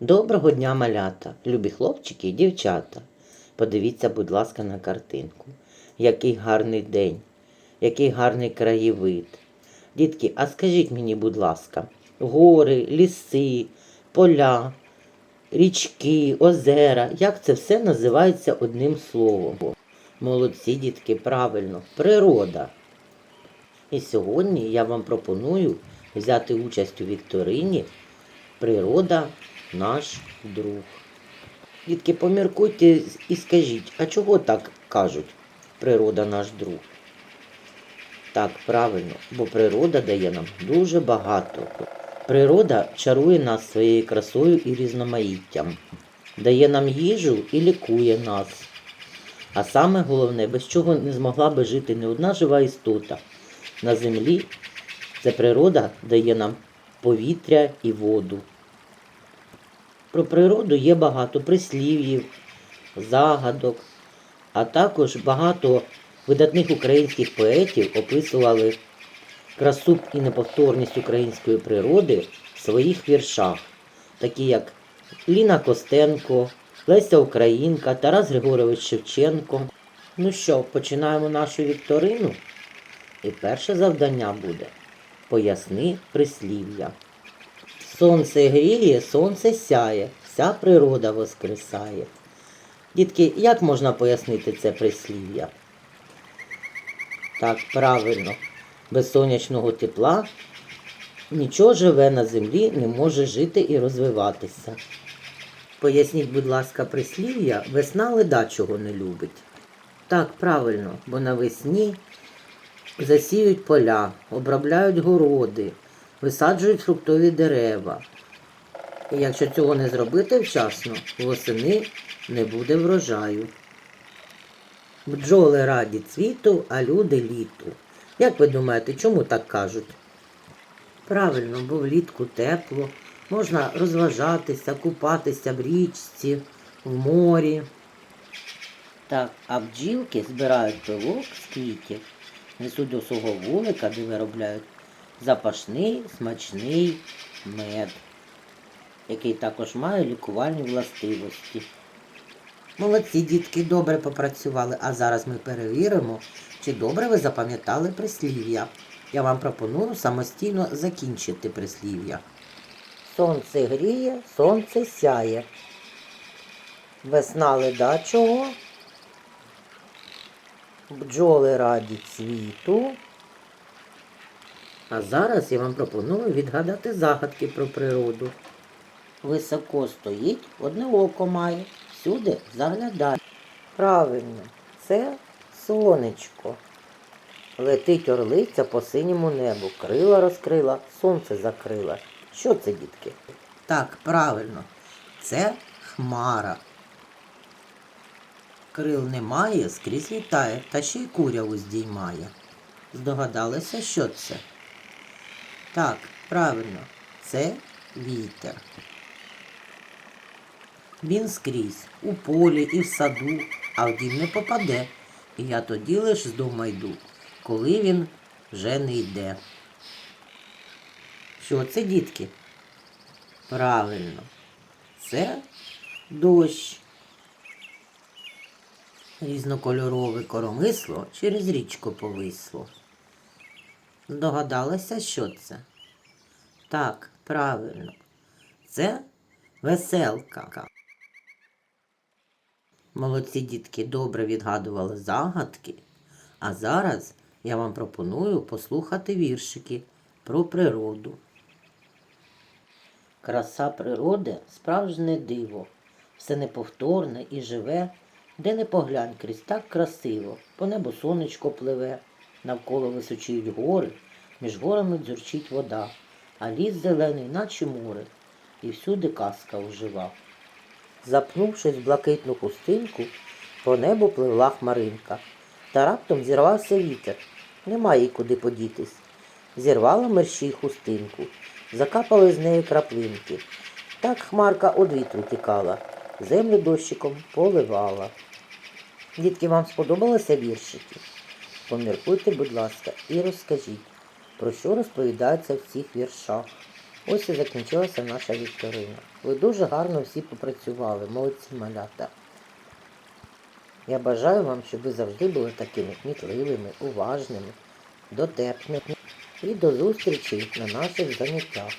Доброго дня, малята, любі хлопчики і дівчата. Подивіться, будь ласка, на картинку. Який гарний день, який гарний краєвид. Дітки, а скажіть мені, будь ласка, гори, ліси, поля, річки, озера, як це все називається одним словом? Молодці, дітки, правильно, природа. І сьогодні я вам пропоную взяти участь у вікторині Природа наш друг. Дітки, поміркуйте і скажіть, а чого так кажуть? Природа наш друг. Так, правильно, бо природа дає нам дуже багато. Природа чарує нас своєю красою і різноманіттям, дає нам їжу і лікує нас. А саме головне, без чого не змогла би жити не одна жива істота на землі, це природа дає нам повітря і воду. Про природу є багато прислів'їв, загадок, а також багато видатних українських поетів описували красу і неповторність української природи в своїх віршах, такі як Ліна Костенко, Леся Українка, Тарас Григорович Шевченко. Ну що, починаємо нашу вікторину? І перше завдання буде поясни прислів'я. Сонце гріє, сонце сяє, вся природа воскресає. Дітки, як можна пояснити це прислів'я? Так, правильно, без сонячного тепла нічого живе на землі не може жити і розвиватися. Поясніть, будь ласка, прислів'я, весна ледачого не любить. Так, правильно, бо навесні засіють поля, обробляють городи, висаджують фруктові дерева. І якщо цього не зробити вчасно, восени не буде врожаю. Бджоли раді цвіту, а люди літу. Як ви думаєте, чому так кажуть? Правильно, бо влітку тепло, можна розважатися, купатися в річці, в морі. Так, а бджілки збирають пилок з квітів, несуть до свого вулика, де виробляють запашний смачний мед, який також має лікувальні властивості. Молодці дітки добре попрацювали, а зараз ми перевіримо, чи добре ви запам'ятали прислів'я. Я вам пропоную самостійно закінчити прислів'я. Сонце гріє, сонце сяє. Весна ледачого, бджоли раді цвіту. А зараз я вам пропоную відгадати загадки про природу. Високо стоїть, одне око має, всюди заглядає. Правильно, це сонечко. Летить орлиця по синьому небу, крила розкрила, сонце закрила. Що це, дітки? Так, правильно, це хмара. Крил немає, скрізь літає, та ще й куряву здіймає. Здогадалися, що це? Так, правильно, це вітер. Він скрізь, у полі і в саду, а в дім не попаде. І я тоді лиш з дому йду, коли він вже не йде. Що це, дітки? Правильно, це дощ. Різнокольорове коромисло через річку повисло. Здогадалася, що це? Так, правильно. Це веселка. Молодці дітки добре відгадували загадки. А зараз я вам пропоную послухати віршики про природу. Краса природи справжнє диво, все неповторне і живе, де не поглянь крізь так красиво, по небу сонечко пливе, навколо височіють гори, між горами дзюрчить вода, а ліс зелений, наче море, і всюди казка ожива. Запнувшись в блакитну хустинку, по небу пливла хмаринка. Та раптом зірвався вітер. Немає їй куди подітись. Зірвала мерщій хустинку, закапали з неї краплинки. Так хмарка од вітру тікала, землю дощиком поливала. Дітки, вам сподобалися віршики? Поміркуйте, будь ласка, і розкажіть, про що розповідається в цих віршах. Ось і закінчилася наша вікторина. Ви дуже гарно всі попрацювали, молодці малята. Я бажаю вам, щоб ви завжди були такими кмітливими, уважними, дотепними. І до зустрічі на наших заняттях.